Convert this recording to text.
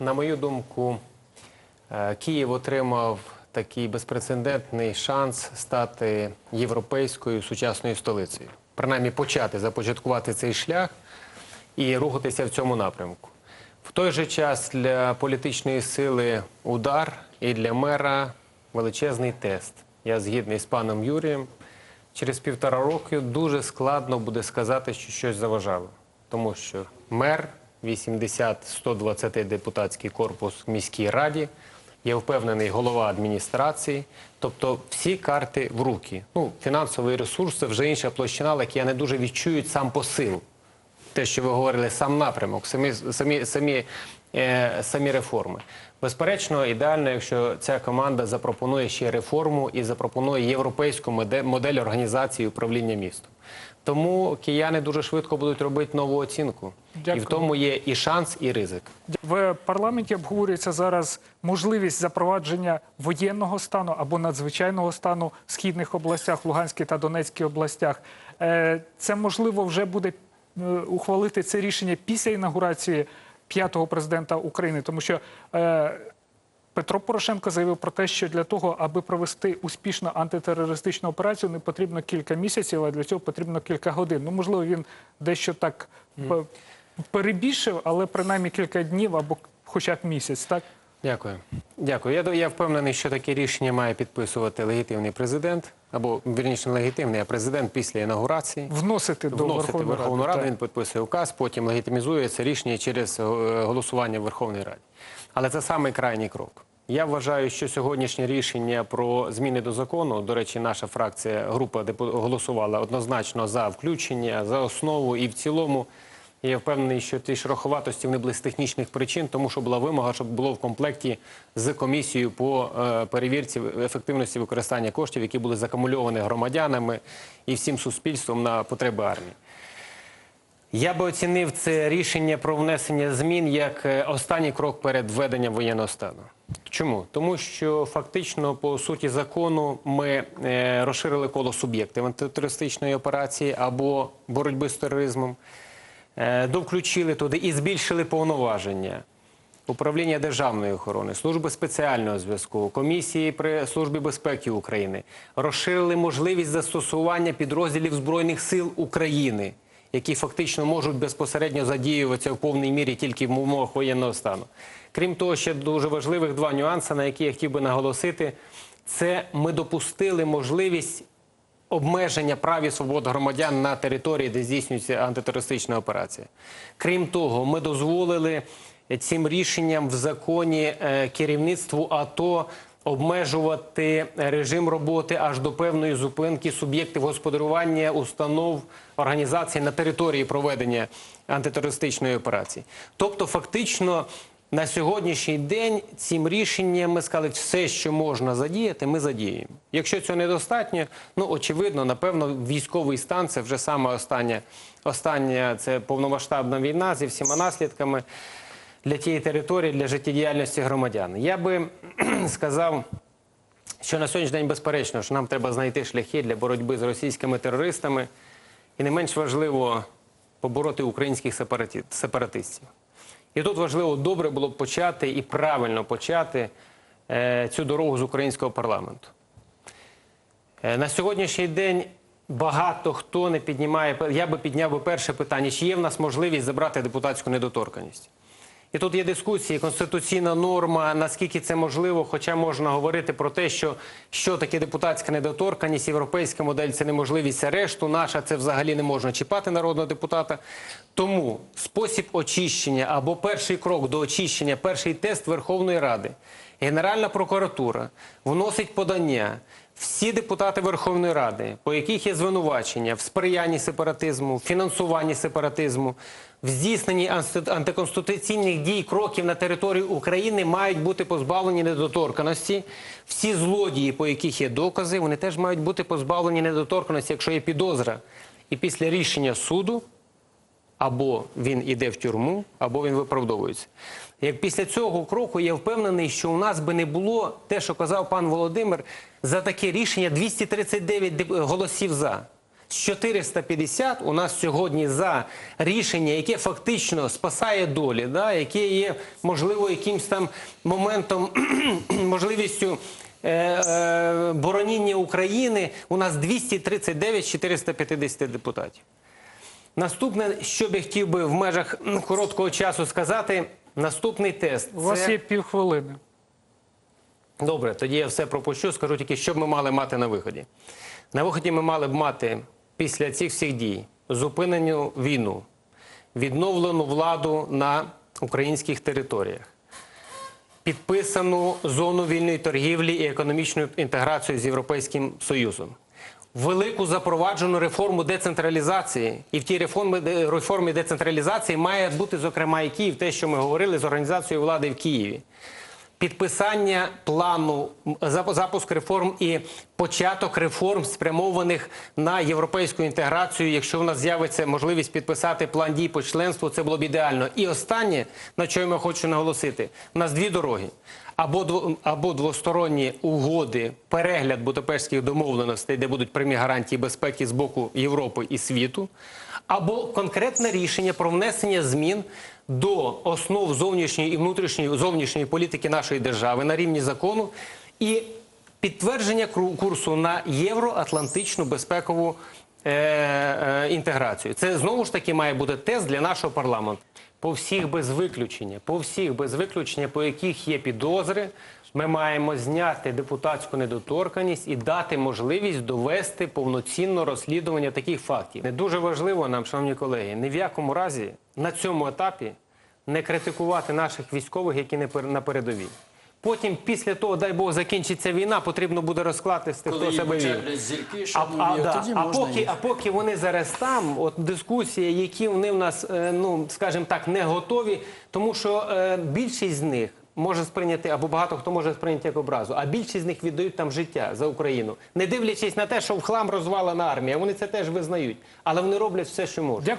на мою думку, е, Київ отримав такий безпрецедентний шанс стати європейською сучасною столицею. Принаймні почати започаткувати цей шлях і рухатися в цьому напрямку. В той же час для політичної сили удар і для мера величезний тест. Я згідний з паном Юрієм. Через півтора року дуже складно буде сказати, що щось заважало. Тому що мер, 80-120 депутатський корпус в міській раді, Є впевнений, голова адміністрації. Тобто всі карти в руки. Ну, фінансовий ресурс вже інша площина, але я не дуже відчують сам посил те, що ви говорили, сам напрямок, самі, самі, самі, е, самі реформи. Безперечно, ідеально, якщо ця команда запропонує ще реформу і запропонує європейську модель, організації управління містом. Тому кияни дуже швидко будуть робити нову оцінку. Дякую. І в тому є і шанс, і ризик. В парламенті обговорюється зараз можливість запровадження воєнного стану або надзвичайного стану в східних областях, Луганській та Донецькій областях. Е, Це можливо вже буде ухвалити це рішення після інаугурації п'ятого президента України, тому що е, Петро Порошенко заявив про те, що для того, аби провести успішно антитерористичну операцію, не потрібно кілька місяців, а для цього потрібно кілька годин. Ну, можливо, він дещо так перебільшив, але принаймні кілька днів або хоча б місяць, так? Дякую. Дякую. Я, я впевнений, що таке рішення має підписувати легітимний президент, або вірніше не легітимний, а президент після інаугурації. Вносити до вносити Верховної в Верховну Ради. Раду, так. він підписує указ, потім легітимізує це рішення через е, голосування в Верховній Раді. Але це самий крайній крок. Я вважаю, що сьогоднішнє рішення про зміни до закону, до речі, наша фракція, група голосувала однозначно за включення, за основу і в цілому. Я впевнений, що ті шероховатості вони були з технічних причин, тому що була вимога, щоб було в комплекті з комісією по е, перевірці ефективності використання коштів, які були закумульовані громадянами і всім суспільством на потреби армії. Я би оцінив це рішення про внесення змін як е, останній крок перед введенням воєнного стану. Чому? Тому що фактично, по суті закону, ми е, розширили коло суб'єктів антитерористичної операції або боротьби з тероризмом, довключили туди і збільшили повноваження. Управління державної охорони, служби спеціального зв'язку, комісії при службі безпеки України розширили можливість застосування підрозділів збройних сил України, які фактично можуть безпосередньо задіюватися в повній мірі тільки в умовах воєнного стану. Крім того, ще дуже важливих два нюанси, на які я хотів би наголосити, це ми допустили можливість обмеження прав і свобод громадян на території, де здійснюється антитерористична операція. Крім того, ми дозволили цим рішенням в законі е, керівництву АТО обмежувати режим роботи аж до певної зупинки суб'єктів господарювання установ організацій на території проведення антитерористичної операції. Тобто, фактично. На сьогоднішній день цим рішенням ми сказали, все, що можна задіяти, ми задіємо. Якщо цього недостатньо, ну очевидно, напевно, військовий стан це вже саме остання, остання це повномасштабна війна зі всіма наслідками для тієї території, для життєдіяльності громадян. Я би сказав, що на сьогоднішній день безперечно, що нам треба знайти шляхи для боротьби з російськими терористами, і не менш важливо побороти українських сепаратистів. І тут важливо добре було б почати і правильно почати е, цю дорогу з українського парламенту. Е, на сьогоднішній день багато хто не піднімає. Я би підняв би перше питання: чи є в нас можливість забрати депутатську недоторканність? І тут є дискусії, конституційна норма, наскільки це можливо, хоча можна говорити про те, що що таке депутатська недоторканність, європейська модель це неможливість арешту, наша це взагалі не можна чіпати народного депутата. Тому спосіб очищення або перший крок до очищення, перший тест Верховної Ради, Генеральна прокуратура вносить подання. Всі депутати Верховної Ради, по яких є звинувачення в сприянні сепаратизму, в фінансуванні сепаратизму, в здійсненні антиконституційних дій кроків на території України, мають бути позбавлені недоторканості. Всі злодії, по яких є докази, вони теж мають бути позбавлені недоторканості, якщо є підозра. І після рішення суду або він іде в тюрму, або він виправдовується. Як після цього кроку я впевнений, що у нас би не було те, що казав пан Володимир, за таке рішення 239 голосів за. З 450 у нас сьогодні за рішення, яке фактично спасає долі, да, яке є, можливо, якимсь там моментом, можливістю е, е, бороніння України, у нас 239 з 450 депутатів. Наступне, що б я хотів би в межах короткого часу сказати, наступний тест. У вас це- є півхвилини. Добре, тоді я все пропущу. Скажу тільки, що б ми мали мати на виході. На виході ми мали б мати після цих всіх дій зупинену війну, відновлену владу на українських територіях, підписану зону вільної торгівлі і економічну інтеграцію з Європейським Союзом. Велику запроваджену реформу децентралізації, і в тій реформі, реформі децентралізації має бути, зокрема, і Київ, те, що ми говорили з організацією влади в Києві підписання плану запуск реформ і початок реформ, спрямованих на європейську інтеграцію. Якщо в нас з'явиться можливість підписати план дій по членству, це було б ідеально. І останнє, на чому я хочу наголосити, у нас дві дороги. Або або двосторонні угоди, перегляд Будапештських домовленостей, де будуть прямі гарантії безпеки з боку Європи і світу, або конкретне рішення про внесення змін до основ зовнішньої і внутрішньої зовнішньої політики нашої держави на рівні закону і підтвердження курсу на євроатлантичну безпекову е, е, інтеграцію. Це знову ж таки має бути тест для нашого парламенту. По всіх без виключення, по всіх без виключення, по яких є підозри, ми маємо зняти депутатську недоторканність і дати можливість довести повноцінно розслідування таких фактів. Не дуже важливо нам, шановні колеги, ні в якому разі на цьому етапі не критикувати наших військових, які не на передовій. Потім, після того, дай Бог, закінчиться війна, потрібно буде розкласти, хто себе вів. зірки, А, а, тоді а, можна поки, їх. а поки вони зараз там, от дискусії, які вони в нас, е, ну скажімо так, не готові, тому що е, більшість з них може сприйняти, або багато хто може сприйняти як образу, а більшість з них віддають там життя за Україну, не дивлячись на те, що в хлам розвалена армія. Вони це теж визнають, але вони роблять все, що можуть.